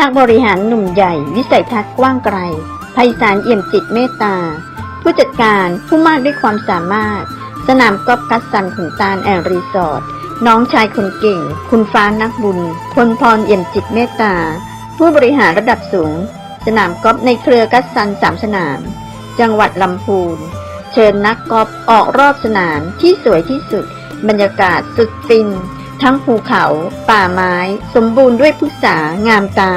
นักบริหารหนุ่มใหญ่ วิสัยทัศน์กว้างไกลไพศาลเอี่ยมจิตเมตตา ผู้จัดการผู้มากด้วยความสามารถ สนามกอล์ฟกัสซันขุนตาลแอนด์รีสอร์ทน้องชายคนเก่ง คุณฟ้านักบุญพลพรเอี่ยมจิตเมตตา ผู้บริหารระดับสูง สนามกอล์ฟในเครือกัสซันสามสนาม จังหวัดลำพูน เชิญนักกอล์ฟออกรอบสนามที่สวยที่สุด บรรยากาศสุดฟิน ทั้งภูเขา ป่าไม้ สมบูรณ์ด้วยพุษางามตา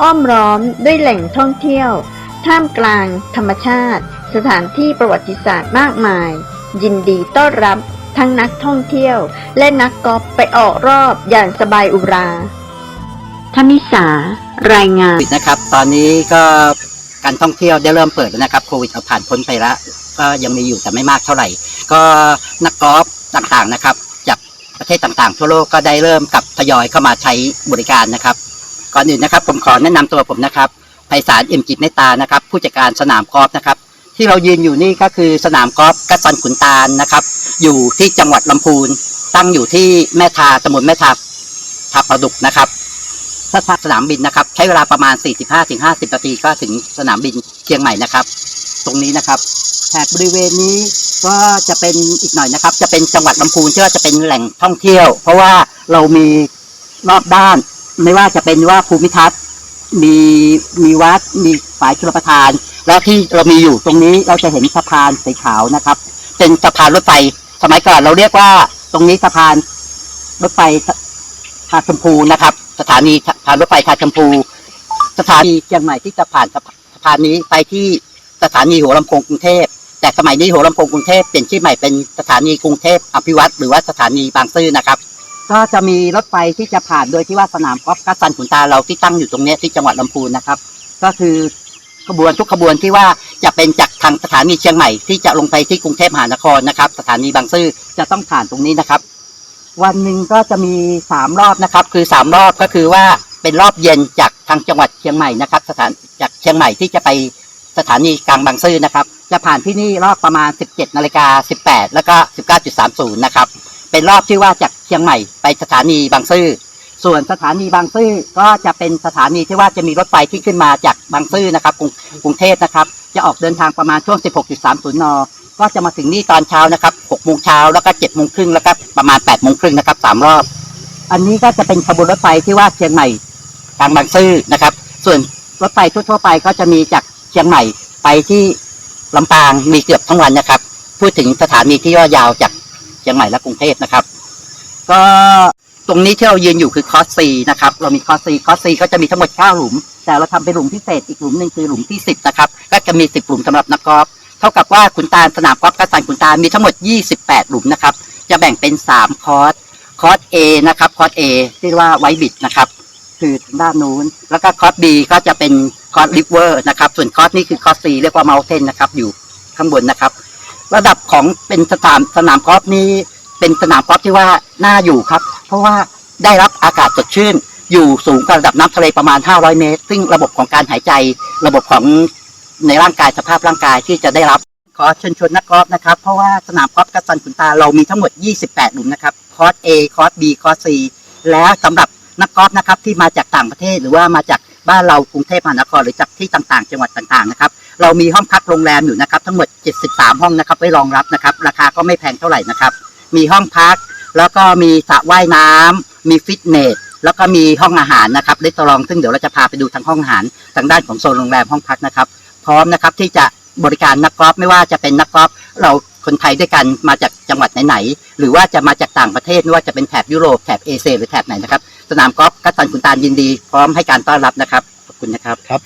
อ้อมล้อมด้วยแหล่งท่องเที่ยว ท่ามกลาง ธรรมชาติ สถานที่ประวัติศาสตร์มากมาย ยินดีต้อนรับทั้งนักท่องเที่ยว และนักกอล์ฟไปออกรอบอย่างสบายอุราธมิสารายงานนะครับ ตอนนี้ก็การท่องเที่ยวได้เริ่มเปิดแล้วนะครับ โควิดเอาผ่านพ้นไปแล้ว ก็ยังมีอยู่แต่ไม่มากเท่าไหร่ ก็นักกอล์ฟต่างๆนะครับ ประเทศต่างๆ ทั่วโลกก็ได้เริ่มกับทยอยเข้ามาใช้บริการนะครับ ก่อนอื่นนะครับผมขอแนะนำตัวผมนะครับไพศาลเอ็มจิตเมตตานะครับ ผู้จัดการสนามกอล์ฟนะครับ ที่เรายืนอยู่นี่ก็คือสนามกอล์ฟกัสซันขุนตาลนะครับ อยู่ที่จังหวัดลำพูน ตั้งอยู่ที่แม่ทาตำบลแม่ทาทับประดุกนะครับถ้าทางสนามบินนะครับ ใช้เวลาประมาณ 45-50นาทีก็ถึงสนามบินเชียงใหม่นะครับ ตรงนี้นะครับแถบบริเวณนี้ ก็จะเป็นอีกหน่อยนะครับ จะเป็นจังหวัดลำพูนที่ว่าจะเป็นแหล่งท่องเที่ยว เพราะว่าเรามีรอบด้าน ไม่ว่าจะเป็นว่าภูมิทัศน์มีมีวัดมีฝายชลประทาน และที่เรามีอยู่ตรงนี้เราจะเห็นสะพานสีขาวนะครับ เป็นสะพานรถไฟสมัยก่อนเราเรียกว่าตรงนี้สะพานรถไฟทาชมพูนะครับ สถานีทางรถไฟทาชมพู สถานีเชียงใหม่ที่จะผ่านสะพานนี้ไปที่สถานีหัวลำโพงกรุงเทพ แต่สมัยนี้หัวลำโพงกรุงเทพเปลี่ยนชื่อใหม่เป็นสถานีกรุงเทพอภิวัตรหรือว่าสถานีบางซื่อนะครับ ก็จะมีรถไฟที่จะผ่านโดยที่ว่าสนามกอล์ฟกัสซันขุนตาเราที่ตั้งอยู่ตรงเนี้ยที่จังหวัดลำพูนนะครับ ก็คือขบวนทุกขบวนที่ว่าจะเป็นจากทางสถานีเชียงใหม่ที่จะลงไปที่กรุงเทพมหานครนะครับ สถานีบางซื่อจะต้องผ่านตรงนี้นะครับ วันหนึ่งก็จะมีสามรอบนะครับ คือสามรอบก็คือว่าเป็นรอบเย็นจากทางจังหวัดเชียงใหม่นะครับ สถานจากเชียงใหม่ที่จะไป สถานีกลางบางซื่อนะครับ จะผ่านที่นี่รอบประมาณ 17นาฬิกา18 แล้วก็ 19.30 นะครับ เป็นรอบที่ว่าจากเชียงใหม่ไปสถานีบางซื่อ ส่วนสถานีบางซื่อก็จะเป็นสถานีที่ว่าจะมีรถไฟที่ขึ้นมาจากบางซื่อนะครับกรุงกรุงเทพนะครับ จะออกเดินทางประมาณช่วง 16.30 น ก็จะมาถึงนี่ตอนเช้านะครับ6โมงเช้าแล้วก็7โมงครึ่งแล้วก็ประมาณ8โมงครึ่งนะครับสามรอบ อันนี้ก็จะเป็นขบวนรถไฟที่ว่าเชียงใหม่ทางบางซื่อนะครับ ส่วนรถไฟทั่วๆไปก็จะมีจาก เชียงใหม่ไปที่ลำปางมีเกือบทั้งวันนะครับ พูดถึงสถานีที่ย่อยาวจากเชียงใหม่และกรุงเทพนะครับ ก็ตรงนี้ที่เรายืนอยู่คือคอสซีนะครับ เรามีคอสซีคอสซีก็จะมีทั้งหมด9หลุม แต่เราทำเป็นหลุมพิเศษอีกหลุมหนึ่งคือหลุมที่10นะครับ ก็จะมี10หลุมสำหรับนักกอล์ฟเท่ากับว่าขุนตาลสนามกอล์ฟกระสันขุนตาลมีทั้งหมด28หลุมนะครับ จะแบ่งเป็น3คอร์สคอร์ส A นะครับคอร์ส A ที่เรียกว่าไวบิดนะครับ คือด้านนู้น แล้วก็คอร์ส B ก็จะเป็นคอร์สริเวอร์นะครับ ส่วนคอร์สนี้คือคอร์ส C เรียกว่าเมลเทนนะครับ อยู่ข้างบนนะครับ ระดับของเป็นสนามสนามกอล์ฟนี้เป็นสนามกอล์ฟที่ว่าน่าอยู่ครับ เพราะว่าได้รับอากาศสดชื่น อยู่สูงกว่าระดับน้ำทะเลประมาณ 500 เมตร ซึ่งระบบของการหายใจ ระบบของในร่างกายสภาพร่างกายที่จะได้รับขอเชิญชวนนักกอล์ฟนะครับ เพราะว่าสนามกอล์ฟกัสันขุนตาเรามีทั้งหมด 28 หลุมนะครับ คอร์ส A คอร์ส B คอร์ส C และสำหรับ นักกอล์ฟนะครับที่มาจากต่างประเทศ หรือว่ามาจากบ้านเรากรุงเทพมหานครหรือจากที่ต่างๆ จังหวัดต่างๆนะครับเรามีห้องพักโรงแรมอยู่นะครับทั้งหมด 73 ห้องนะครับไว้รองรับนะครับราคาก็ไม่แพงเท่าไหร่นะครับมีห้องพัก แล้วก็มีสระว่ายน้ำมีฟิตเนสแล้วก็มีห้องอาหารนะครับรีสอร์ทซึ่งเดี๋ยวเราจะพาไปดูทางห้องอาหารทางด้านของโซนโรงแรมห้องพักนะครับพร้อมนะครับที่จะบริการนักกอล์ฟไม่ว่าจะเป็นนักกอล์ฟเราคนไทยด้วยกันมาจากจังหวัดไหนๆหรือว่าจะมาจากต่างประเทศไม่ว่าจะเป็นแถบยุโรปแถบเอเชียหรือแถบไหนนะครับ สนามกอล์ฟกัสซันขุนตาลยินดี พร้อมให้การต้อนรับนะครับขอบคุณนะครับ ครับ